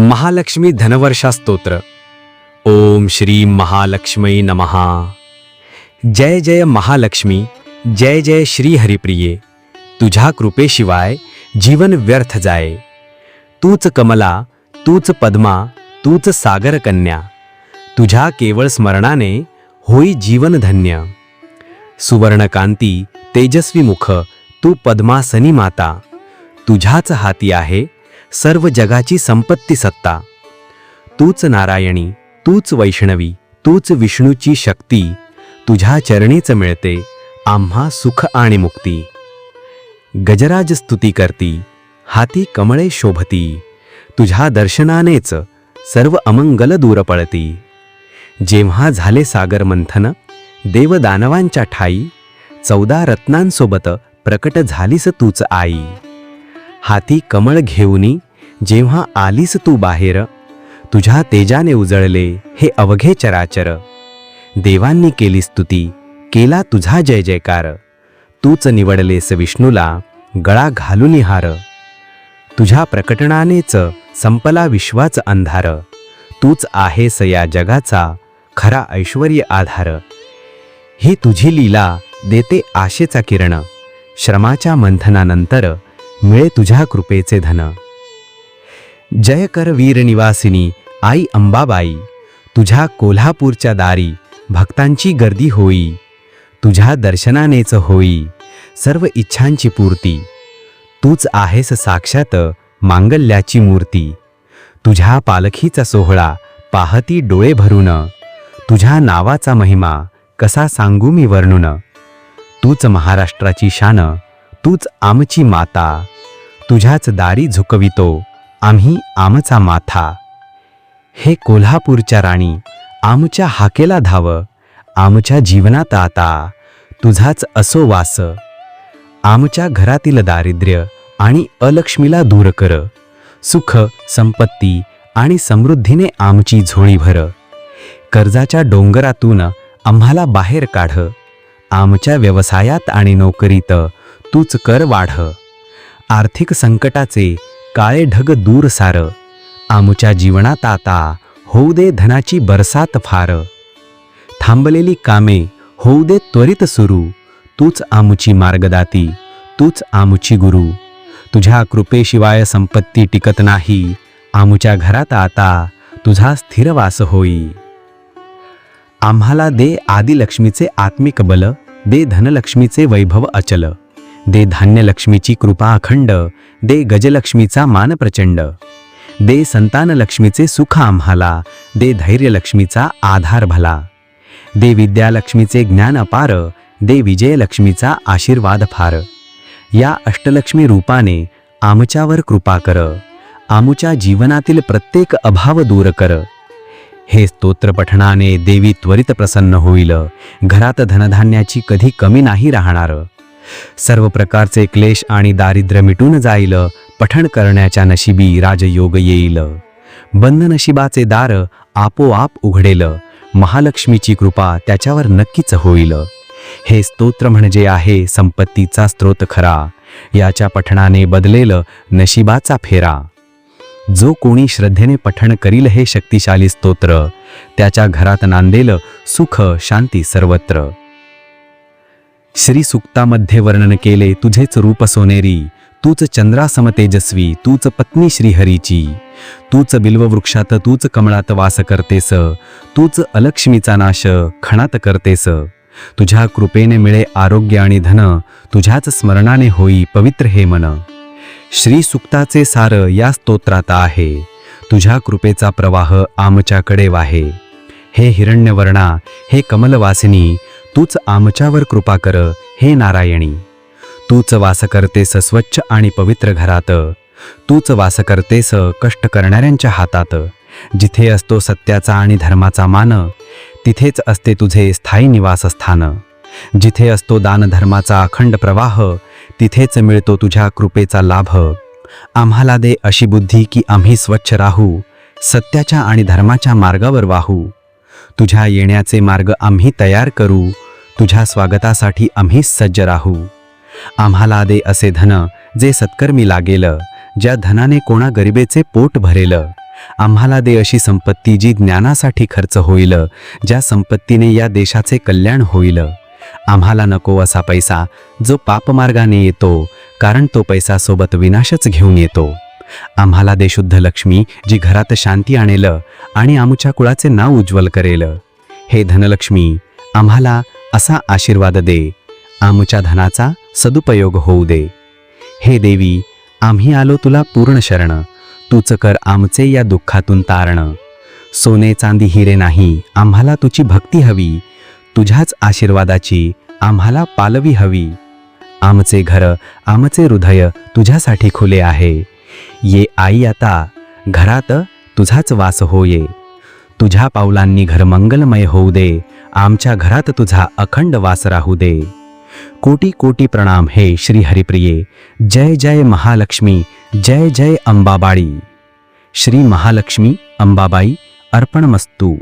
महालक्ष्मी धनवर्षा स्तोत्र ओम श्री महालक्ष्मी नमहा जय जय महालक्ष्मी जय जय श्री हरिप्रिये. तुझ्या कृपेशिवाय जीवन व्यर्थ जाये. तूच कमला तूच पद्मा तूच सागर कन्या. तुझ्या केवळ स्मरणाने होई जीवन धन्य. सुवर्णकांती तेजस्वी मुख तू पद्मासनी माता. तुझ्याच हाती आहे सर्व जगाची संपत्ती सत्ता. तूच नारायणी तूच वैष्णवी तूच विष्णूची शक्ती तुझ्या चरणीच मिळते आम्हा सुख आणि मुक्ती. गजराज स्तुती करती हाती कमळे शोभती तुझ्या दर्शनानेच सर्व अमंगल दूर पळती. जेव्हा झाले सागर मंथन देवदानवांच्या ठाई चौदा रत्नांसोबत प्रकट झालीस तूच आई. हाती कमळ घेऊनी जेव्हा आलीस तू बाहेर तुझ्या तेजाने उजळले हे अवघे चराचर. देवांनी केली स्तुती केला तुझा जय जयकार. तूच निवडलेस विष्णूला गळा घालून हार. तुझ्या प्रकटनानेच संपला विश्वाच अंधार. तूच आहेस या जगाचा खरा ऐश्वर्य आधार. ही तुझी लीला देते आशेचा किरण. श्रमाच्या मंथनानंतर मिळे तुझ्या कृपेचे धन. जय कर वीर निवासिनी आई अंबाबाई तुझ्या कोल्हापूरच्या दारी भक्तांची गर्दी होई तुझ्या दर्शनानेच होई सर्व इच्छांची पूर्ती. तूच आहेस साक्षात मांगल्याची मूर्ती. तुझ्या पालखीचा सोहळा पाहती डोळे भरून. तुझ्या नावाचा महिमा कसा सांगू मी वर्णून. तूच महाराष्ट्राची शान तूच आमची माता. तुझ्याच दारी झुकवितो. आम्ही आमचा माथा. हे कोल्हापूरच्या राणी आमच्या हाकेला धाव. आमच्या जीवनात आता तुझाच असो वास. आमच्या घरातील दारिद्र्य आणि अलक्ष्मीला दूर कर. सुख संपत्ती आणि समृद्धीने आमची झोळी भर. कर्जाच्या डोंगरातून आम्हाला बाहेर काढ. आमच्या व्यवसायात आणि नोकरीत तूच कर वाढ. आर्थिक संकटाचे काळे ढग दूर सार. आमच्या जीवनात आता होऊ दे धनाची बरसात फार. थांबलेली कामे होऊ दे त्वरित सुरू. तूच आमची मार्गदाती तूच आमची गुरु. तुझ्या कृपेशिवाय संपत्ती टिकत नाही. आमच्या घरात आता तुझा स्थिर वास होई. आम्हाला दे आदिलक्ष्मीचे आत्मिक बल दे धनलक्ष्मीचे वैभव अचल. दे धान्यलक्ष्मीची कृपा अखंड दे गजलक्ष्मीचा मान प्रचंड. दे संतानलक्ष्मीचे सुख आम्हाला दे धैर्यलक्ष्मीचा आधार भला. दे विद्यालक्ष्मीचे ज्ञान अपार दे विजयलक्ष्मीचा आशीर्वाद फार. या अष्टलक्ष्मी रूपाने आमच्यावर कृपा कर आमच्या जीवनातील प्रत्येक अभाव दूर कर. हे स्तोत्रपठनाने देवी त्वरित प्रसन्न होईल घरात धनधान्याची कधी कमी नाही राहणार. सर्व प्रकारचे क्लेश आणि दारिद्र्य मिटून जाईल पठण करण्याच्या नशिबी राजयोग येईल. बंद नशिबाचे दार आपोआप उघडेल महालक्ष्मीची कृपा त्याच्यावर नक्कीच होईल. हे स्तोत्र म्हणजे आहे संपत्तीचा स्रोत खरा याच्या पठणाने बदलेल नशिबाचा फेरा. जो कोणी श्रद्धेने पठण करील हे शक्तिशाली स्तोत्र त्याच्या घरात नांदेल सुख शांती सर्वत्र. श्री सुक्तामध्ये वर्णन केले तुझेच रूप सोनेरी तूच चंद्रासम तेजस्वी तूच पत्नी श्रीहरीची. तूच बिल्ववृक्षात तूच कमळात वास करतेस तूच अलक्ष्मीचा नाश खणात करतेस. तुझ्या कृपेने मिळे आरोग्य आणि धन तुझ्याच स्मरणाने होई पवित्र हे मन. श्री सुक्ताचे सार या स्तोत्रात आहे तुझ्या कृपेचा प्रवाह आमच्याकडे वाहे. हे हिरण्यवर्णा हे कमलवासिनी तूच आमच्यावर कृपा कर हे नारायणी. तूच वास करतेस स्वच्छ आणि पवित्र घरात तूच वास करतेस कष्ट करणाऱ्यांच्या हातात. जिथे असतो सत्याचा आणि धर्माचा मान तिथेच असते तुझे स्थायी निवासस्थान. जिथे असतो दानधर्माचा अखंड प्रवाह तिथेच मिळतो तुझ्या कृपेचा लाभ. आम्हाला दे अशी बुद्धी की आम्ही स्वच्छ राहू सत्याच्या आणि धर्माच्या मार्गावर वाहू. तुझ्या येण्याचे मार्ग आम्ही तयार करू. तुझ्या स्वागतासाठी आम्ही सज्ज राहू. आम्हाला दे असे धन जे सत्कर्मी लागेल ज्या धनाने कोणा गरिबेचे पोट भरेल. आम्हाला दे अशी संपत्ती जी ज्ञानासाठी खर्च होईल ज्या संपत्तीने या देशाचे कल्याण होईल. आम्हाला नको असा पैसा जो पापमार्गाने येतो कारण तो पैसा सोबत विनाशच घेऊन येतो. आम्हाला दे शुद्ध लक्ष्मी जी घरात शांती आणेल आणि आमच्या कुळाचे नाव उज्ज्वल करेल. हे धनलक्ष्मी आम्हाला असा आशीर्वाद दे. आमच्या धनाचा सदुपयोग होऊ दे. हे देवी आम्ही आलो तुला पूर्ण शरण. तूच कर आमचे या दुःखातून तारण. सोने चांदी हिरे नाही आम्हाला तुझी भक्ती हवी. तुझ्याच आशीर्वादाची आम्हाला पालवी हवी. आमचे घर आमचे हृदय तुझ्यासाठी खुले आहे. ये आई आता घरात तुझाच वास होये. तुझ्या पावलांनी घर मंगलमय होऊ दे. आमच्या घरात तुझा अखंड वास राहू दे. कोटी कोटी प्रणाम हे श्री हरिप्रिये जय जय महालक्ष्मी जय जय अंबाबाळी श्री महालक्ष्मी अंबाबाई अर्पणमस्तू.